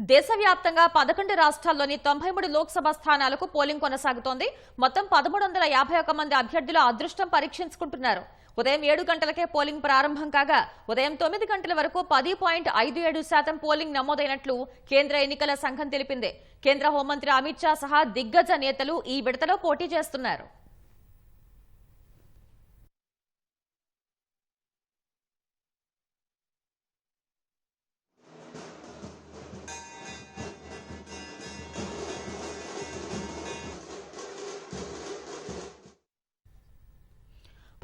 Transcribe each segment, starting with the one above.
దేశవ్యాప్తంగా పదకొండు రాష్ట్రాల్లోని తొంభై మూడు లోక్సభ స్థానాలకు పోలింగ్ కొనసాగుతోంది. మొత్తం పదమూడు వందల యాభై ఒక్క మంది అభ్యర్థులు అదృష్టం పరీక్షించుకుంటున్నారు. ఉదయం ఏడు గంటలకే పోలింగ్ ప్రారంభం కాగా ఉదయం తొమ్మిది గంటల వరకు పది పాయింట్ ఐదు ఏడు శాతం పోలింగ్ నమోదైనట్లు కేంద్ర ఎన్నికల సంఘం తెలిపింది. కేంద్ర హోంమంత్రి అమిత్ షా సహా దిగ్గజ నేతలు ఈ విడతలో పోటీ చేస్తున్నారు.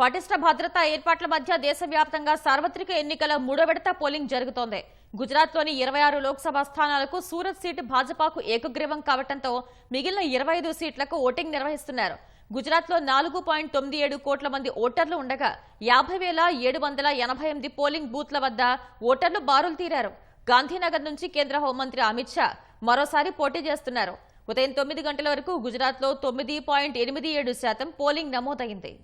పటిష్ట భద్రతా ఏర్పాట్ల మధ్య దేశవ్యాప్తంగా సార్వత్రిక ఎన్నికల మూడో విడత పోలింగ్ జరుగుతోంది. గుజరాత్లోని ఇరవై ఆరు లోక్సభ స్థానాలకు సూరత్ సీటు భాజపాకు ఏకగ్రీవం కావడంతో మిగిలిన ఇరవై ఐదు సీట్లకు ఓటింగ్ నిర్వహిస్తున్నారు. గుజరాత్లో నాలుగు పాయింట్ తొమ్మిది ఏడు కోట్ల మంది ఓటర్లు ఉండగా యాభై వేల ఏడు వందల ఎనభై ఎనిమిది పోలింగ్ బూత్ల వద్ద ఓటర్లు బారులు తీరారు. గాంధీనగర్ నుంచి కేంద్ర హోంమంత్రి అమిత్ షా మరోసారి పోటీ చేస్తున్నారు. ఉదయం తొమ్మిది గంటల వరకు గుజరాత్లో తొమ్మిది పాయింట్ ఎనిమిది ఏడు శాతం పోలింగ్ నమోదైంది.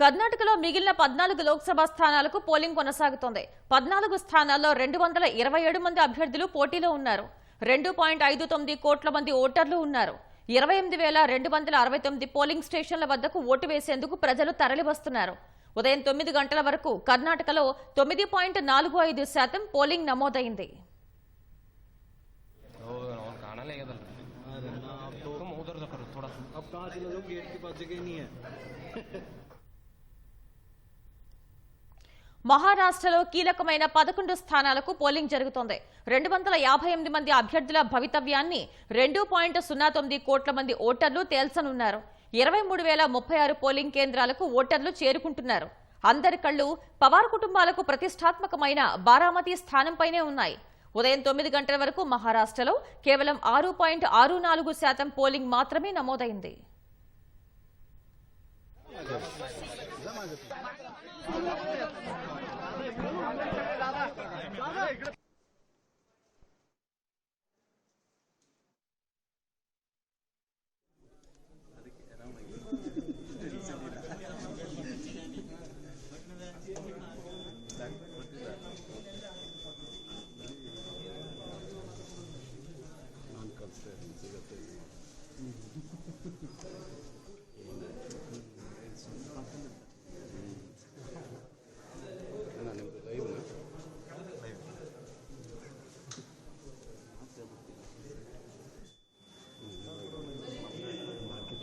కర్ణాటకలో మిగిలిన పద్నాలుగు లోక్సభ స్థానాలకు పోలింగ్ కొనసాగుతోంది పద్నాలుగు స్థానాల్లో రెండు వందల ఇరవై ఏడు మంది అభ్యర్థులు పోటీలో ఉన్నారు రెండు పాయింట్ ఐదు తొమ్మిది కోట్ల మంది ఓటర్లు ఉన్నారు ఇరవై ఎనిమిది వేల రెండు వందల అరవై తొమ్మిది పోలింగ్ స్టేషన్ల వద్దకు ఓటు వేసేందుకు ప్రజలు తరలివస్తున్నారు ఉదయం తొమ్మిది గంటల వరకు కర్ణాటకలో తొమ్మిది పాయింట్ నాలుగు ఐదు శాతం పోలింగ్ నమోదైంది वो और खाना ले इधर तुम उधर से करो थोड़ा अब कहाँ चले जाओ गेट के पास जगह नहीं है మహారాష్ట్రలో కీలకమైన పదకొండు స్థానాలకు పోలింగ్ జరుగుతోంది. రెండు వందల యాభై ఎనిమిది మంది అభ్యర్థుల భవితవ్యాన్ని రెండు పాయింట్ సున్నా తొమ్మిది కోట్ల మంది ఓటర్లు తేల్చనున్నారు. ఇరవై మూడు వేల ముప్పై ఆరు పోలింగ్ కేంద్రాలకు ఓటర్లు చేరుకుంటున్నారు. అందరి కళ్ళు పవార్ కుటుంబాలకు ప్రతిష్టాత్మకమైన బారామతి స్థానంపైనే ఉన్నాయి. ఉదయం తొమ్మిది గంటల వరకు మహారాష్ట్రలో కేవలం ఆరు పాయింట్ ఆరు నాలుగు శాతం పోలింగ్ మాత్రమే నమోదైంది. दादा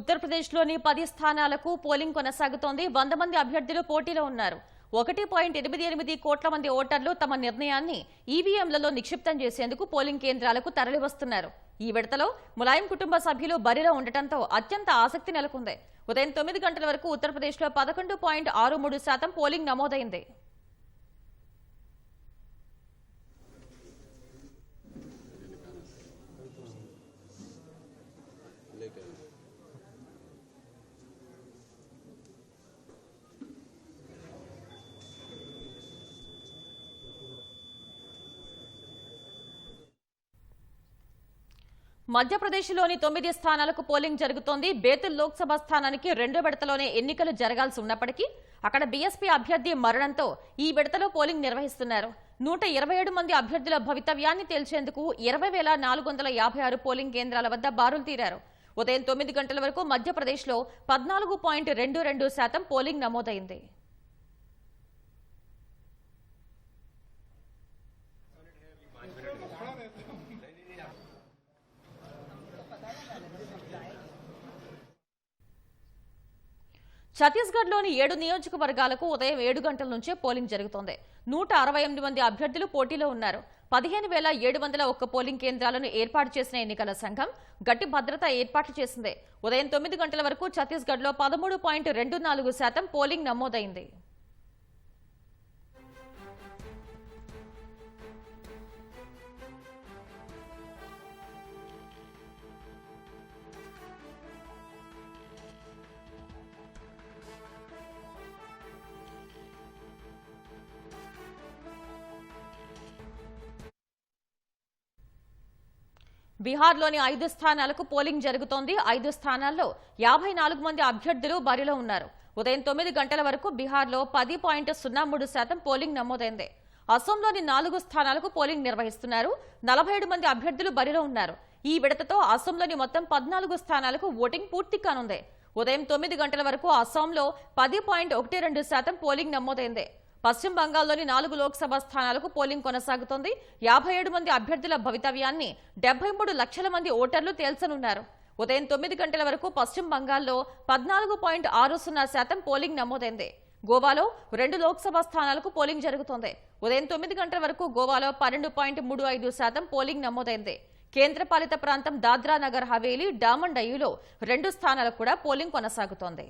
ఉత్తరప్రదేశ్లోని పది స్థానాలకు పోలింగ్ కొనసాగుతోంది. వంద మంది అభ్యర్థులు పోటీలో ఉన్నారు. ఒకటి పాయింట్ ఎనిమిది ఎనిమిది కోట్ల మంది ఓటర్లు తమ నిర్ణయాన్ని ఈవీఎంలలో నిక్షిప్తం చేసేందుకు పోలింగ్ కేంద్రాలకు తరలివస్తున్నారు. ఈ విడతలో ములాయం కుటుంబ సభ్యులు బరిలో ఉండటంతో అత్యంత ఆసక్తి నెలకొంది. ఉదయం తొమ్మిది గంటల వరకు ఉత్తరప్రదేశ్లో పదకొండు పాయింట్ ఆరు మూడు శాతం పోలింగ్ నమోదైంది. మధ్యప్రదేశ్లోని తొమ్మిది స్థానాలకు పోలింగ్ జరుగుతోంది. బేతుల్ లోక్సభ స్థానానికి రెండో విడతలోనే ఎన్నికలు జరగాల్సి ఉన్నప్పటికీ అక్కడ బీఎస్పీ అభ్యర్థి మరణంతో ఈ విడతలో పోలింగ్ నిర్వహిస్తున్నారు. నూట ఇరవై ఏడు మంది అభ్యర్థుల భవితవ్యాన్ని తేల్చేందుకు ఇరవై వేల నాలుగు వందల యాభై ఆరు పోలింగ్ కేంద్రాల వద్ద బారులు తీరారు. ఉదయం తొమ్మిది గంటల వరకు మధ్యప్రదేశ్లో పద్నాలుగు పాయింట్ రెండు రెండు శాతం పోలింగ్ నమోదైంది. ఛత్తీస్గఢ్లోని ఏడు నియోజకవర్గాలకు ఉదయం ఏడు గంటల నుంచే పోలింగ్ జరుగుతోంది. నూట అరవై ఎనిమిది మంది అభ్యర్థులు పోటీలో ఉన్నారు. పదిహేను వేల ఏడు వందల ఒక్క పోలింగ్ కేంద్రాలను ఏర్పాటు చేసిన ఎన్నికల సంఘం గట్టి భద్రత ఏర్పాట్లు చేసింది. ఉదయం తొమ్మిది గంటల వరకు ఛత్తీస్గఢ్లో పదమూడు పాయింట్ రెండు నాలుగు శాతం పోలింగ్ నమోదైంది. బీహార్లోని ఐదు స్థానాలకు పోలింగ్ జరుగుతోంది. ఐదు స్థానాల్లో యాభై నాలుగు మంది అభ్యర్థులు బరిలో ఉన్నారు. ఉదయం తొమ్మిది గంటల వరకు బీహార్లో పది పాయింట్ సున్నా మూడు శాతం పోలింగ్ నమోదైంది. అసోంలోని నాలుగు స్థానాలకు పోలింగ్ నిర్వహిస్తున్నారు. నలభై ఏడు మంది అభ్యర్థులు బరిలో ఉన్నారు. ఈ విడతతో అసోంలోని మొత్తం పద్నాలుగు స్థానాలకు ఓటింగ్ పూర్తి కానుంది. ఉదయం తొమ్మిది గంటల వరకు అసోంలో పది పాయింట్ ఒకటి రెండు శాతం పోలింగ్ నమోదైంది. పశ్చిమ బంగాల్లోని నాలుగు లోక్సభ స్థానాలకు పోలింగ్ కొనసాగుతోంది. యాభై ఏడు మంది అభ్యర్థుల భవితవ్యాన్ని డెబ్బై మూడు లక్షల మంది ఓటర్లు తేల్చనున్నారు. ఉదయం తొమ్మిది గంటల వరకు పశ్చిమ బంగాల్లో పద్నాలుగు పాయింట్ ఆరు సున్నా శాతం పోలింగ్ నమోదైంది. గోవాలో రెండు లోక్సభ స్థానాలకు పోలింగ్ జరుగుతోంది. ఉదయం తొమ్మిది గంటల వరకు గోవాలో పన్నెండు పాయింట్ మూడు ఐదు శాతం పోలింగ్ నమోదైంది. కేంద్రపాలిత ప్రాంతం దాద్రా నగర్ హవేలీ డామన్ రెండు స్థానాలకు కూడా పోలింగ్ కొనసాగుతోంది.